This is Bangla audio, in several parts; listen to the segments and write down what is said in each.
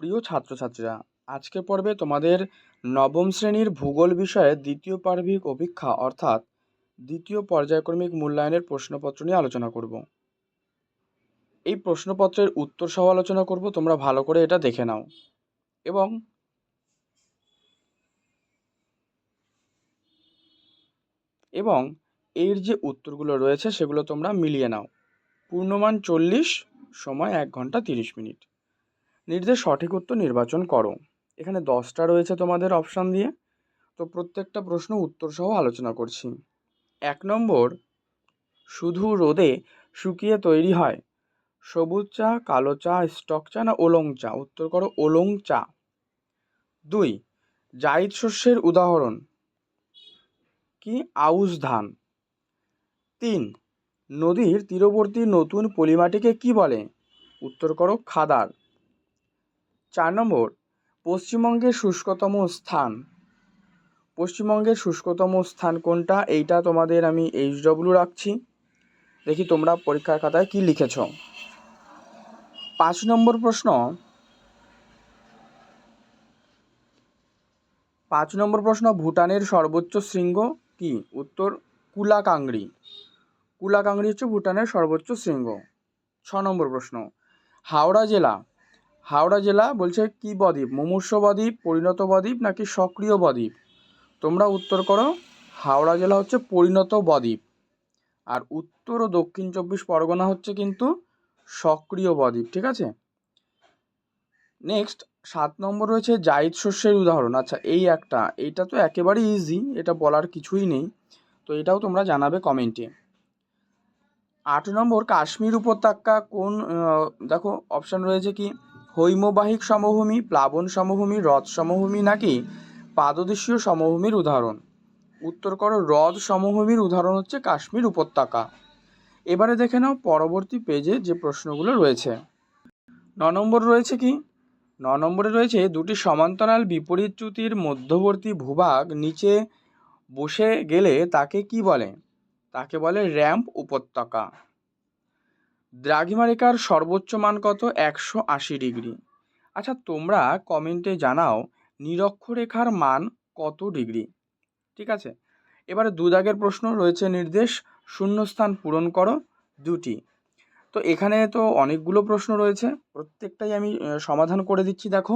প্রিয় ছাত্রছাত্রীরা আজকে পর্বে তোমাদের নবম শ্রেণির ভূগোল বিষয়ে দ্বিতীয় পার্বিক অভিক্ষা অর্থাৎ দ্বিতীয় পর্যায়ক্রমিক মূল্যায়নের প্রশ্নপত্র নিয়ে আলোচনা করব। এই প্রশ্নপত্রের উত্তর সহ আলোচনা করব, তোমরা ভালো করে এটা দেখে নাও। এবং এবং এর যে উত্তরগুলো রয়েছে সেগুলো তোমরা মিলিয়ে নাও। পূর্ণমান চল্লিশ সময় এক ঘণ্টা তিরিশ মিনিট। নির্দেশ সঠিক উত্তর নির্বাচন করো। এখানে দশটা রয়েছে তোমাদের অপশান দিয়ে। তো প্রত্যেকটা প্রশ্ন উত্তর সহ আলোচনা করছি। এক নম্বর, শুধু রোদে শুকিয়ে তৈরি হয়। সবুজ চা, কালো চা, স্টক চা না ওলং চা? উত্তর করো ওলং চা। দুই, জায়িদ শস্যের উদাহরণ। কি? আউশ ধান। তিন, নদীর তীরবর্তী নতুন পলিমাটিকে কি বলে? উত্তর করো খাদার। চার নম্বর, পশ্চিমবঙ্গের শুষ্কতম স্থান। পশ্চিমবঙ্গের শুষ্কতম স্থান কোনটা? এইটা তোমাদের আমি এইচ ডব্লিউ রাখছি। দেখি তোমরা পরীক্ষার খাতায় কি লিখেছ। পাঁচ নম্বর প্রশ্ন। পাঁচ নম্বর প্রশ্ন, ভুটানের সর্বোচ্চ শৃঙ্গ কি? উত্তর, কুলাকাংড়ি। কুলাকাংড়ি হচ্ছে ভুটানের সর্বোচ্চ শৃঙ্গ। ছ নম্বর প্রশ্ন, হাওড়া জেলা হাওড়া জেলা বলছে কি বদ্বীপ? মুমূর্ষ বদ্বীপ, পরিণত বদ্বীপ নাকি সক্রিয় বদ্বীপ? তোমরা উত্তর করো। হাওড়া জেলা হচ্ছে পরিণত বদ্বীপ। আর উত্তর ও দক্ষিণ চব্বিশ পরগনা হচ্ছে কিন্তু সক্রিয় বদ্বীপ, ঠিক আছে? নেক্সট সাত নম্বর রয়েছে জায়িদ শস্যের উদাহরণ। আচ্ছা এই একটা এইটা তো একেবারেই ইজি এটা বলার কিছুই নেই। তো এটাও তোমরা জানাবে কমেন্টে। আট নম্বর, কাশ্মীর উপত্যকা কোন দেখো অপশান রয়েছে কি? হৈমবাহিক সমভূমি, প্লাবন সমভূমি, হ্রদ সমভূমি নাকি পাদদেশীয় সমভূমির উদাহরণ? উত্তর করো, হ্রদ সমভূমির উদাহরণ হচ্ছে কাশ্মীর উপত্যকা। এবারে দেখে নাও পরবর্তী পেজে যে প্রশ্নগুলো রয়েছে। ন নম্বর রয়েছে কি? ন নম্বরে রয়েছে, দুটি সমান্তরাল বিপরীত চ্যুতির মধ্যবর্তী ভূভাগ নিচে বসে গেলে তাকে কি বলে? তাকে বলে র্যাম্প উপত্যকা। দ্রাঘিমারেখার সর্বোচ্চ মান কত? একশো আশি ডিগ্রি। আচ্ছা তোমরা কমেন্টে জানাও নিরক্ষরেখার মান কত ডিগ্রি। ঠিক আছে? এবারে দু দাগের প্রশ্ন রয়েছে নির্দেশ, শূন্যস্থান পূরণ করো, দুটি। তো এখানে তো অনেকগুলো প্রশ্ন রয়েছে, প্রত্যেকটাই আমি সমাধান করে দিচ্ছি, দেখো।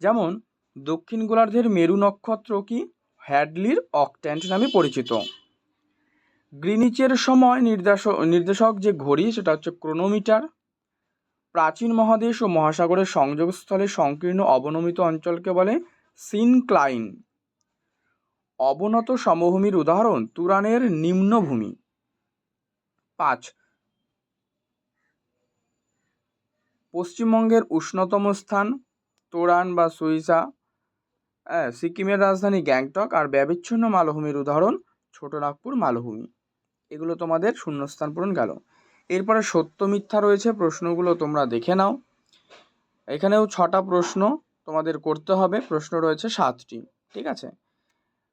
যেমন, দক্ষিণ গোলার্ধের মেরু নক্ষত্র কি? হ্যাডলির অকট্যান্ট নামে পরিচিত। গ্রিনিচের সময় নির্দেশক নির্দেশক যে ঘড়ি, সেটা হচ্ছে ক্রোনোমিটার। প্রাচীন মহাদেশ ও মহাসাগরের সংযোগস্থলে সংকীর্ণ অবনমিত অঞ্চলকে বলে সিনক্লাইন। অবনত সমভূমির উদাহরণ, তুরানের নিম্নভূমি। পাঁচ, পশ্চিমবঙ্গের উষ্ণতম স্থান, তোরান বা সুইসা। হ্যাঁ সিকিমের রাজধানী গ্যাংটক আর ব্যবিচ্ছিন্ন মালভূমির উদাহরণ, ছোটনাগপুর মালভূমি। এগুলো তোমাদের শূন্যস্থান পূরণ গেল। এরপরে সত্য মিথ্যা রয়েছে, প্রশ্নগুলো তোমরা দেখে নাও। এখানেও ছটা প্রশ্ন তোমাদের করতে হবে, প্রশ্ন রয়েছে সাতটি, ঠিক আছে?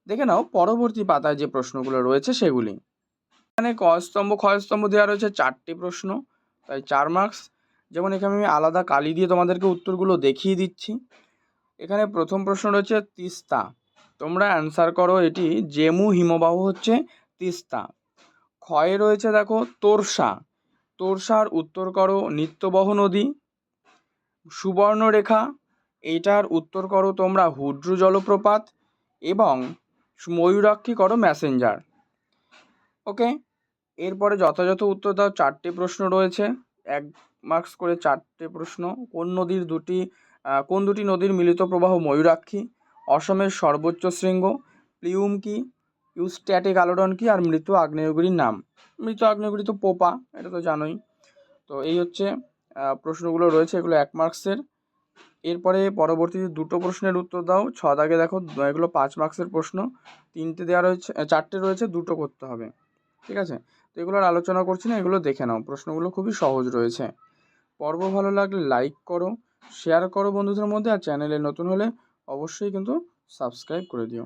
দেখে নাও, পরবর্তী পাতায় যে প্রশ্নগুলো রয়েছে সেগুলি। এখানে ক স্তম্ভ স্তম্ভ দেওয়া রয়েছে চারটি প্রশ্ন, তাই চার মার্কস। যেমন এখানে আমি আলাদা কালি দিয়ে তোমাদেরকে উত্তরগুলো দেখিয়ে দিচ্ছি। এখানে প্রথম প্রশ্ন রয়েছে তিস্তা, তোমরা অ্যান্সার করো এটি, জেমু হিমবাহ হচ্ছে তিস্তা। ক্ষয়ে রয়েছে দেখো তোরসা। তোরসার উত্তর করো নিত্যবহ নদী। সুবর্ণরেখা, এটার উত্তর করো তোমরা হুড্রু জলপ্রপাত এবং ময়ূরাক্ষী করো ম্যাসেঞ্জার। ওকে এরপরে যথাযথ উত্তর দাও, চারটে প্রশ্ন রয়েছে। এক মার্কস করে চারটে প্রশ্ন। কোন নদীর দুটি কোন দুটি নদীর মিলিত প্রবাহ ময়ূরাক্ষী? অসমের সর্বোচ্চ শৃঙ্গ, প্লিউম কি? ইউস্ট্যাটিক আলোড়ন কি আর মৃত আগ্নেয়গিরির নাম? মৃত আগ্নেয়গিরি তো পোপা, এটা তো জানোই। তো এই হচ্ছে প্রশ্নগুলো রয়েছে, এগুলো এক মার্কসের এরপরে পরবর্তীতে দুটো প্রশ্নের উত্তর দাও। ছ দাগে দেখো, এগুলো পাঁচ মার্কসের প্রশ্ন। তিনটে দেওয়া রয়েছে চারটে রয়েছে, দুটো করতে হবে। ঠিক আছে? তো এগুলোর আলোচনা করছি না, এগুলো দেখে নাও। প্রশ্নগুলো খুবই সহজ রয়েছে। পর্ব ভালো লাগলে লাইক করো শেয়ার করো বন্ধুদের মধ্যে, আর চ্যানেলে নতুন হলে অবশ্যই কিন্তু সাবস্ক্রাইব করে দিও।